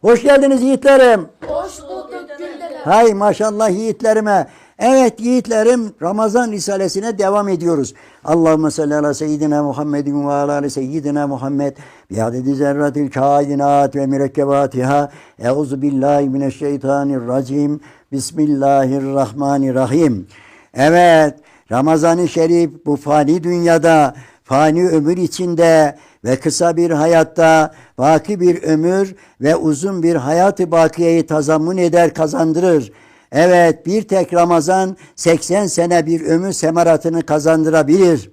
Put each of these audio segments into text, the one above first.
Hoş geldiniz yiğitlerim. Hoş bulduk Güldenem. Hay maşallah yiğitlerime. Evet yiğitlerim Ramazan Risalesine devam ediyoruz. Allahümme salli ala seyyidina Muhammedin ve ala ali seyyidina Muhammed bi adedi zerratil kainat ve mürekkebatiha. Euzu billahi mineşşeytanirracim. Bismillahirrahmanirrahim. Evet Ramazan-ı Şerif bu fani dünyada fani ömür içinde ve kısa bir hayatta baki bir ömür ve uzun bir hayatı bakiyeyi tazammun eder kazandırır. Evet bir tek Ramazan 80 sene bir ömür semaratını kazandırabilir.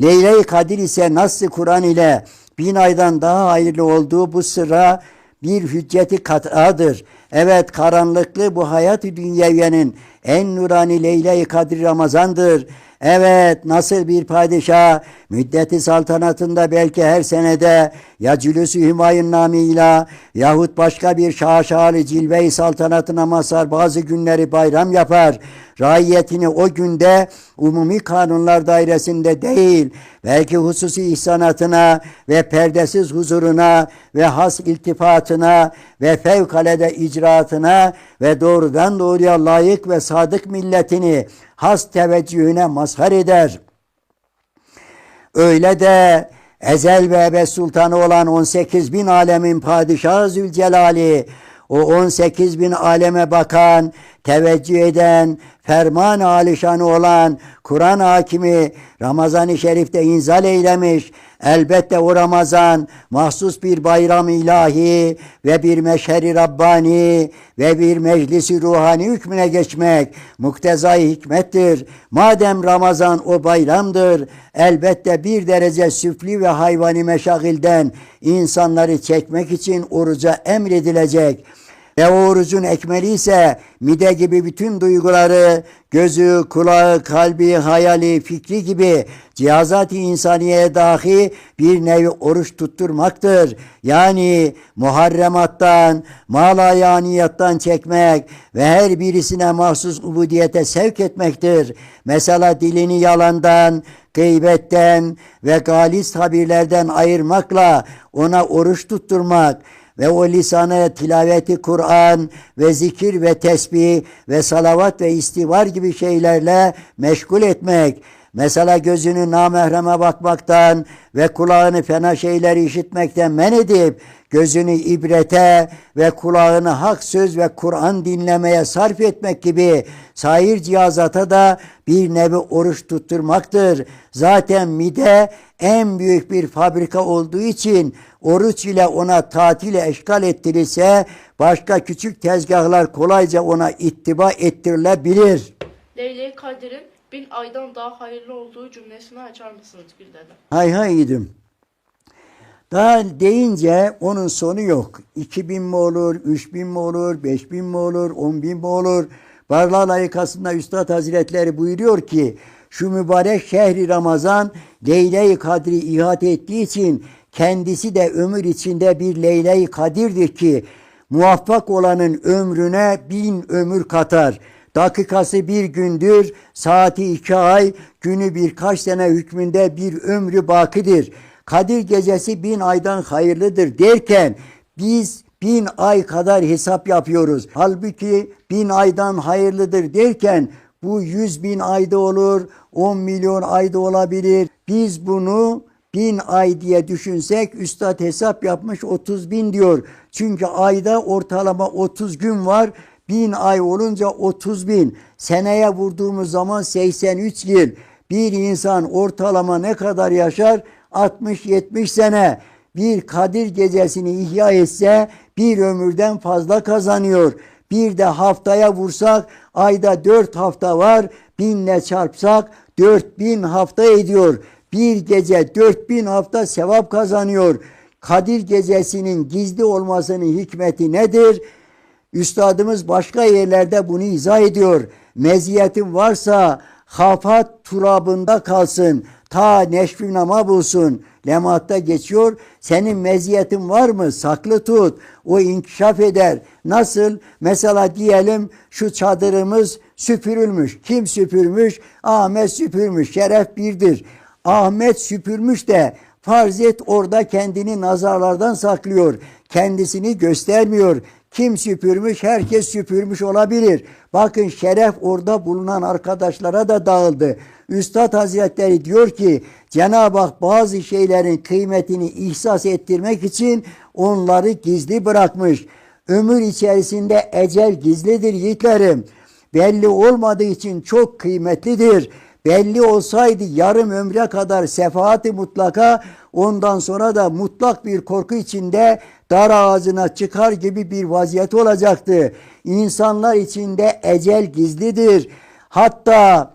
Leyle-i Kadir ise Nasr-ı Kur'an ile bin aydan daha hayırlı olduğu bu sıra bir hücceti kat'adır. Evet karanlıklı bu hayat-ı dünyeviyenin en nurani Leyle-i Kadir Ramazan'dır. Evet nasıl bir padişah müddeti saltanatında belki her senede ya Cülüs-ü Hümayun namıyla yahut başka bir şaşalı cilve-i saltanatına mazhar bazı günleri bayram yapar. Raiyetini o günde umumi kanunlar dairesinde değil belki hususi ihsanatına ve perdesiz huzuruna ve has iltifatına ve fevkalade icraatına ve doğrudan doğruya layık ve sadık milletini has teveccühüne mazhar eder. Öyle de ezel ve ebed sultanı olan 18 bin alemin padişahı Zülcelali, o 18 bin aleme bakan, teveccüh eden, ferman alişanı olan Kur'an hakimi Ramazan-ı Şerif'te inzal eylemiş. Elbette o Ramazan mahsus bir bayram ilahi ve bir meşheri Rabbani ve bir meclisi ruhani hükmüne geçmek muktezai hikmettir. Madem Ramazan o bayramdır, elbette bir derece süfli ve hayvani meşagilden insanları çekmek için oruca emredilecek. Ve orucun ekmeli ise mide gibi bütün duyguları, gözü, kulağı, kalbi, hayali, fikri gibi cihazat-ı insaniyeye dahi bir nevi oruç tutturmaktır. Yani muharremattan, malayaniyattan çekmek ve her birisine mahsus ubudiyete sevk etmektir. Mesela dilini yalandan, gıybetten ve galis tabirlerden ayırmakla ona oruç tutturmak ve o lisanı tilaveti Kur'an ve zikir ve tesbih ve salavat ve istiğfar gibi şeylerle meşgul etmek. Mesela gözünü namahreme bakmaktan ve kulağını fena şeyleri işitmekten men edip gözünü ibrete ve kulağını hak söz ve Kur'an dinlemeye sarf etmek gibi sair cihazata da bir nevi oruç tutturmaktır. Zaten mide en büyük bir fabrika olduğu için oruç ile ona tatile eşgal ettirilse başka küçük tezgahlar kolayca ona ittiba ettirilebilir. Leyle-i Kadir'in bin aydan daha hayırlı olduğu cümlesini açar mısınız Güldenem? Hay hay idim. Daha deyince onun sonu yok. 2000 mi olur, 3000 mi olur, 5000 mi olur, 10.000 mi olur? Barlar layıkasında Üstad Hazretleri buyuruyor ki şu mübarek şehri Ramazan Leyle-i Kadri ihate ettiği için kendisi de ömür içinde bir Leyle-i Kadir'dir ki muvaffak olanın ömrüne bin ömür katar. Dakikası bir gündür, saati iki ay, günü birkaç sene hükmünde bir ömrü bakidir. Kadir gecesi bin aydan hayırlıdır derken biz bin ay kadar hesap yapıyoruz. Halbuki bin aydan hayırlıdır derken bu yüz bin ayda olur, on milyon ayda olabilir. Biz bunu bin ay diye düşünsek üstad hesap yapmış 30 bin diyor. Çünkü ayda ortalama 30 gün var. Bin ay olunca 30 bin. Seneye vurduğumuz zaman 83 yıl. Bir insan ortalama ne kadar yaşar? 60-70 sene. Bir Kadir gecesini ihya etse bir ömürden fazla kazanıyor. Bir de haftaya vursak ayda 4 hafta var. Binle çarpsak 4000 hafta ediyor. Bir gece 4000 hafta sevap kazanıyor. Kadir gecesinin gizli olmasının hikmeti nedir? Üstadımız başka yerlerde bunu izah ediyor. Meziyetin varsa hafat turabında kalsın. Ta neşvi nama bulsun. Lematta geçiyor. Senin meziyetin var mı? Saklı tut. O inkişaf eder. Nasıl? Mesela diyelim şu çadırımız süpürülmüş. Kim süpürmüş? Ahmet süpürmüş. Şeref birdir. Ahmet süpürmüş de farz et orada kendini nazarlardan saklıyor. kendisini göstermiyor. Kim süpürmüş? Herkes süpürmüş olabilir. Bakın şeref orada bulunan arkadaşlara da dağıldı. Üstad Hazretleri diyor ki Cenab-ı Hak bazı şeylerin kıymetini ihsas ettirmek için onları gizli bırakmış. Ömür içerisinde ecel gizlidir yiğitlerim. Belli olmadığı için çok kıymetlidir. Belli olsaydı yarım ömre kadar sefaati mutlaka ondan sonra da mutlak bir korku içinde dar ağzına çıkar gibi bir vaziyet olacaktı. İnsanlar içinde ecel gizlidir. Hatta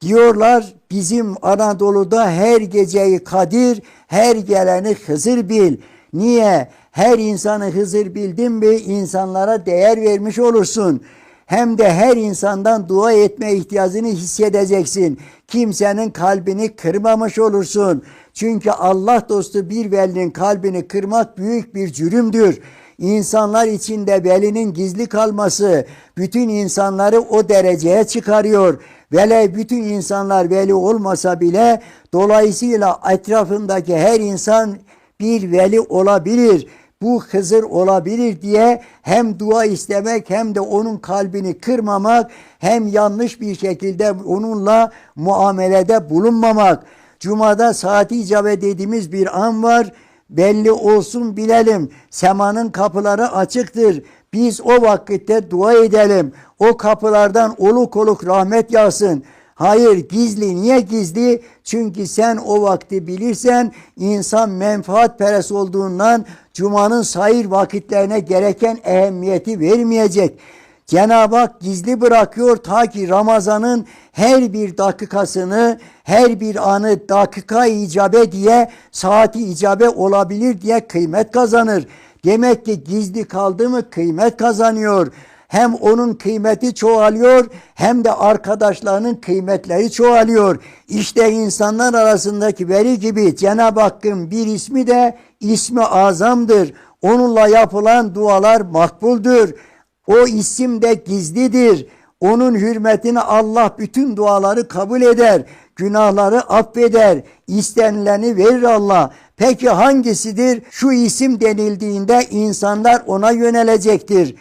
Diyorlar bizim Anadolu'da her geceyi Kadir, her geleni Hızır bil. Niye? Her insanı Hızır bildin mi insanlara değer vermiş olursun. Hem de her insandan dua etme ihtiyacını hissedeceksin. Kimsenin kalbini kırmamış olursun. Çünkü Allah dostu bir velinin kalbini kırmak büyük bir cürümdür. İnsanlar içinde velinin gizli kalması bütün insanları o dereceye çıkarıyor. Vele bütün insanlar veli olmasa bile dolayısıyla etrafındaki her insan bir veli olabilir. Bu Hızır olabilir diye hem dua istemek hem de onun kalbini kırmamak hem yanlış bir şekilde onunla muamelede bulunmamak. Cuma'da saati icabet dediğimiz bir an var. Belli olsun bilelim. Semanın kapıları açıktır. Biz o vakitte dua edelim. O kapılardan oluk oluk rahmet yağsın. Hayır gizli. Niye gizli? Çünkü sen o vakti bilirsen insan menfaat perest olduğundan Cuma'nın sayır vakitlerine gereken ehemmiyeti vermeyecek. Cenab-ı Hak gizli bırakıyor ta ki Ramazan'ın her bir dakikasını, her bir anı dakika icabe diye, saati icabe olabilir diye kıymet kazanır. Demek ki gizli kaldı mı kıymet kazanıyor. Hem onun kıymeti çoğalıyor hem de arkadaşlarının kıymetleri çoğalıyor. İşte insanlar arasındaki veri gibi Cenab-ı Hakk'ın bir ismi de ismi azamdır. Onunla yapılan dualar makbuldur. O isim de gizlidir. Onun hürmetine Allah bütün duaları kabul eder. Günahları affeder. İstenileni verir Allah. Peki hangisidir? Şu isim denildiğinde insanlar ona yönelecektir.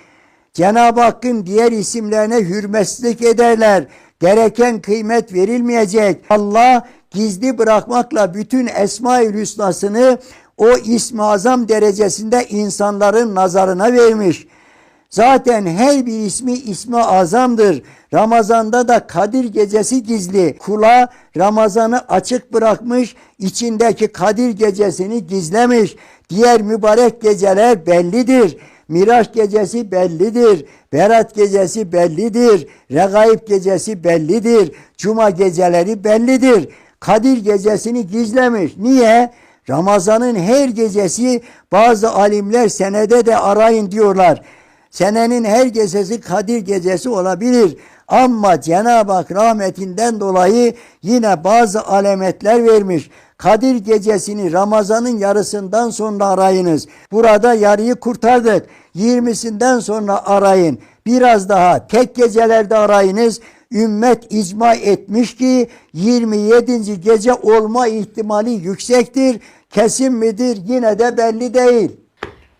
Cenab-ı Hakk'ın diğer isimlerine hürmetsizlik ederler. Gereken kıymet verilmeyecek. Allah gizli bırakmakla bütün Esma-ül Hüsna'sını o ismi azam derecesinde insanların nazarına vermiş. Zaten her bir ismi ismi azamdır. Ramazanda da Kadir gecesi gizli. Kula Ramazan'ı açık bırakmış, içindeki Kadir gecesini gizlemiş. Diğer mübarek geceler bellidir. Miraç gecesi bellidir. Berat gecesi bellidir. Regaib gecesi bellidir. Cuma geceleri bellidir. Kadir gecesini gizlemiş. Niye? Ramazan'ın her gecesi bazı alimler senede de arayın diyorlar. Senenin her gecesi Kadir gecesi olabilir. Ama Cenab-ı Hak rahmetinden dolayı yine bazı alametler vermiş. Kadir gecesini Ramazan'ın yarısından sonra arayınız. Burada yarıyı kurtardık. 20'sinden sonra arayın. Biraz daha tek gecelerde arayınız. Ümmet icma etmiş ki 27. gece olma ihtimali yüksektir. Kesin midir yine de belli değil.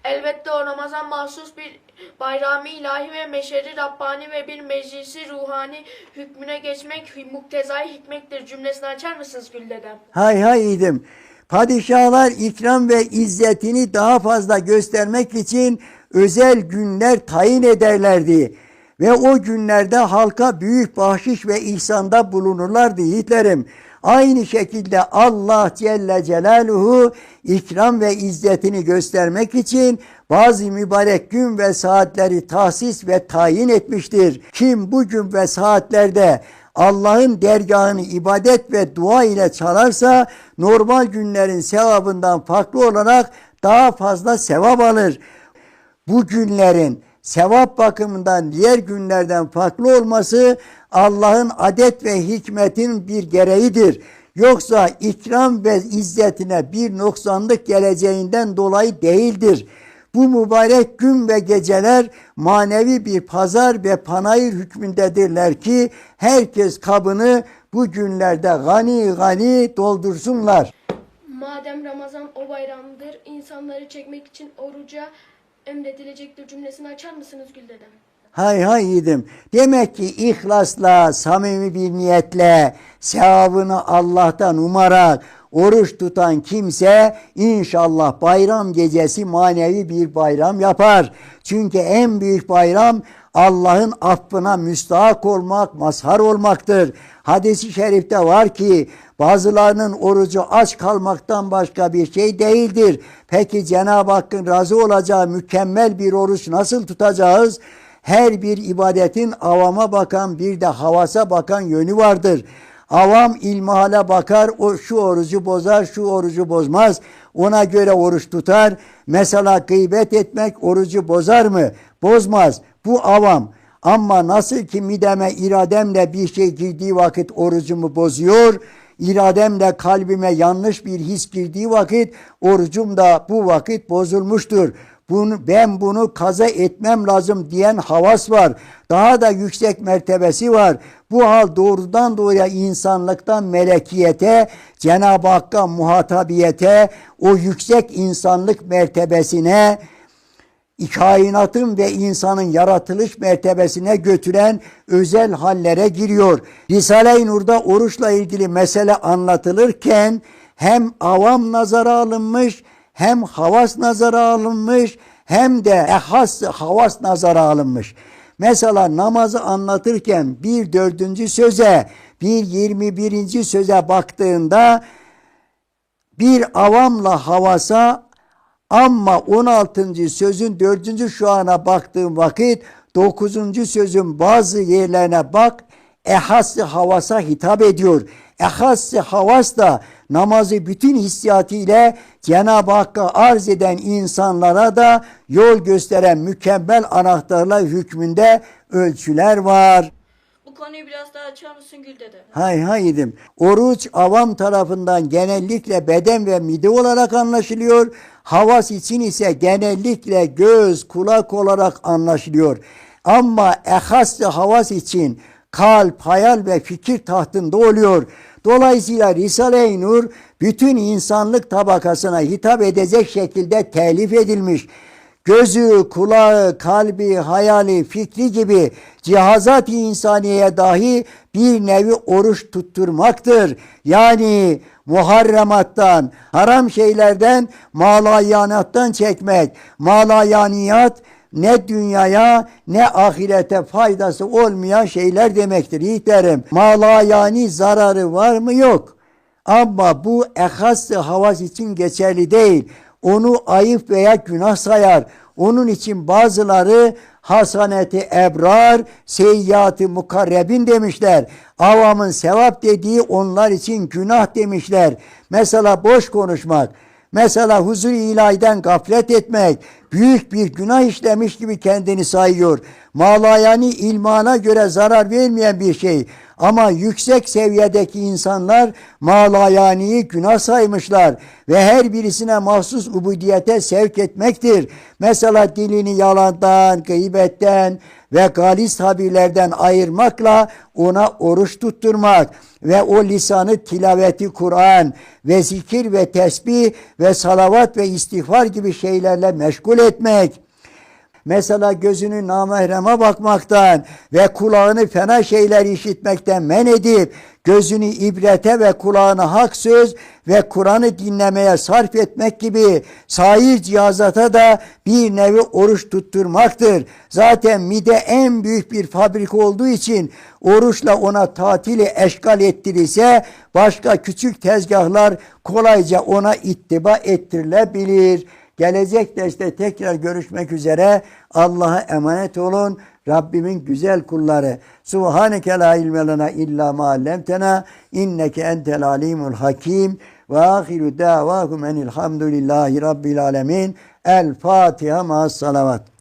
Elbette o Ramazan mahsus bir bayrami ilahi ve meşeri Rabbani ve bir meclisi ruhani hükmüne geçmek muktezai hikmettir cümlesini açar mısınız Güldedem? Hay hay idim. Padişahlar ikram ve izzetini daha fazla göstermek için özel günler tayin ederlerdi. Ve o günlerde halka büyük bahşiş ve ihsanda bulunurlardı yiğitlerim. Aynı şekilde Allah Celle Celaluhu ikram ve izzetini göstermek için bazı mübarek gün ve saatleri tahsis ve tayin etmiştir. Kim bu gün ve saatlerde Allah'ın dergahını ibadet ve dua ile çalarsa normal günlerin sevabından farklı olarak daha fazla sevap alır. Bu günlerin sevap bakımından diğer günlerden farklı olması Allah'ın adet ve hikmetin bir gereğidir. Yoksa ikram ve izzetine bir noksanlık geleceğinden dolayı değildir. Bu mübarek gün ve geceler manevi bir pazar ve panayır hükmündedirler ki herkes kabını bu günlerde gani gani doldursunlar. Madem Ramazan o bayramdır, insanları çekmek için oruca emredilecektir cümlesini açar mısınız Gül dedem? Hay hay yedim. Demek ki ihlasla, samimi bir niyetle, sevabını Allah'tan umarak oruç tutan kimse inşallah bayram gecesi manevi bir bayram yapar. Çünkü en büyük bayram Allah'ın affına müstahak olmak, mazhar olmaktır. Hadis-i şerifte var ki bazılarının orucu aç kalmaktan başka bir şey değildir. Peki Cenab-ı Hakk'ın razı olacağı mükemmel bir oruç nasıl tutacağız? Her bir ibadetin avama bakan bir de havasa bakan yönü vardır. Avam ilmihale bakar, o şu orucu bozar, şu orucu bozmaz. Ona göre oruç tutar. Mesela gıybet etmek orucu bozar mı? Bozmaz. Bu avam. Ama nasıl ki mideme irademle bir şey girdiği vakit orucumu bozuyor, irademle kalbime yanlış bir his girdiği vakit orucum da bu vakit bozulmuştur. Bunu, ben bunu kaza etmem lazım diyen havas var. Daha da yüksek mertebesi var. Bu hal doğrudan doğruya insanlıktan melekiyete, Cenab-ı Hakk'a muhatabiyete, o yüksek insanlık mertebesine, kainatın ve insanın yaratılış mertebesine götüren özel hallere giriyor. Risale-i Nur'da oruçla ilgili mesele anlatılırken hem avam nazara alınmış, hem havas nazara alınmış, hem de ehas havas nazara alınmış. Mesela namazı anlatırken bir dördüncü söze, bir yirmi birinci söze baktığında bir avamla havasa ama 16. sözün 4. şu ana baktığım vakit 9. sözün bazı yerlerine bak ehassı havasa hitap ediyor. Ehassı havas da namazı bütün hissiyatıyla Cenab-ı Hakk'a arz eden insanlara da yol gösteren mükemmel anahtarlar hükmünde ölçüler var. Bu konuyu biraz daha açar mısın Gül dede? Hay haydim. Oruç avam tarafından genellikle beden ve mide olarak anlaşılıyor. Havas için ise genellikle göz, kulak olarak anlaşılıyor. Ama ehassı havas için kalp, hayal ve fikir tahtında oluyor. Dolayısıyla Risale-i Nur bütün insanlık tabakasına hitap edecek şekilde telif edilmiş gözü, kulağı, kalbi, hayali, fikri gibi cihazat-ı insaniyeye dahi bir nevi oruç tutturmaktır. Yani muharremattan, haram şeylerden, malayanattan çekmek. Malayaniyat ne dünyaya ne ahirete faydası olmayan şeyler demektir yiğitlerim. Malayani zararı var mı? Yok. Ama bu ehassı havas için geçerli değil. Onu ayıp veya günah sayar. Onun için bazıları hasaneti ebrar, seyyiatı mukarrebin demişler. Avamın sevap dediği onlar için günah demişler. Mesela boş konuşmak, mesela huzur ilahiden gaflet etmek, büyük bir günah işlemiş gibi kendini sayıyor. Malayani ilmana göre zarar vermeyen bir şey. Ama yüksek seviyedeki insanlar malayaniyi günah saymışlar ve her birisine mahsus ubudiyete sevk etmektir. Mesela dilini yalandan, gıybetten ve galis tabirlerden ayırmakla ona oruç tutturmak ve o lisanı tilaveti Kur'an ve zikir ve tesbih ve salavat ve istiğfar gibi şeylerle meşgul etmek. Mesela gözünü namahreme bakmaktan ve kulağını fena şeyler işitmekten men edip gözünü ibrete ve kulağını hak söz ve Kur'an'ı dinlemeye sarf etmek gibi sair cihazata da bir nevi oruç tutturmaktır. Zaten mide en büyük bir fabrika olduğu için oruçla ona tatili eşgal ettirirse başka küçük tezgahlar kolayca ona ittiba ettirilebilir. Gelecek derste tekrar görüşmek üzere. Allah'a emanet olun. Rabbimin güzel kulları. Subhaneke la ilme lena illa ma allamtena inneke entel alimul hakim ve ahiru davahum enilhamdülillahi rabbil alemin. El Fatiha ma salavat.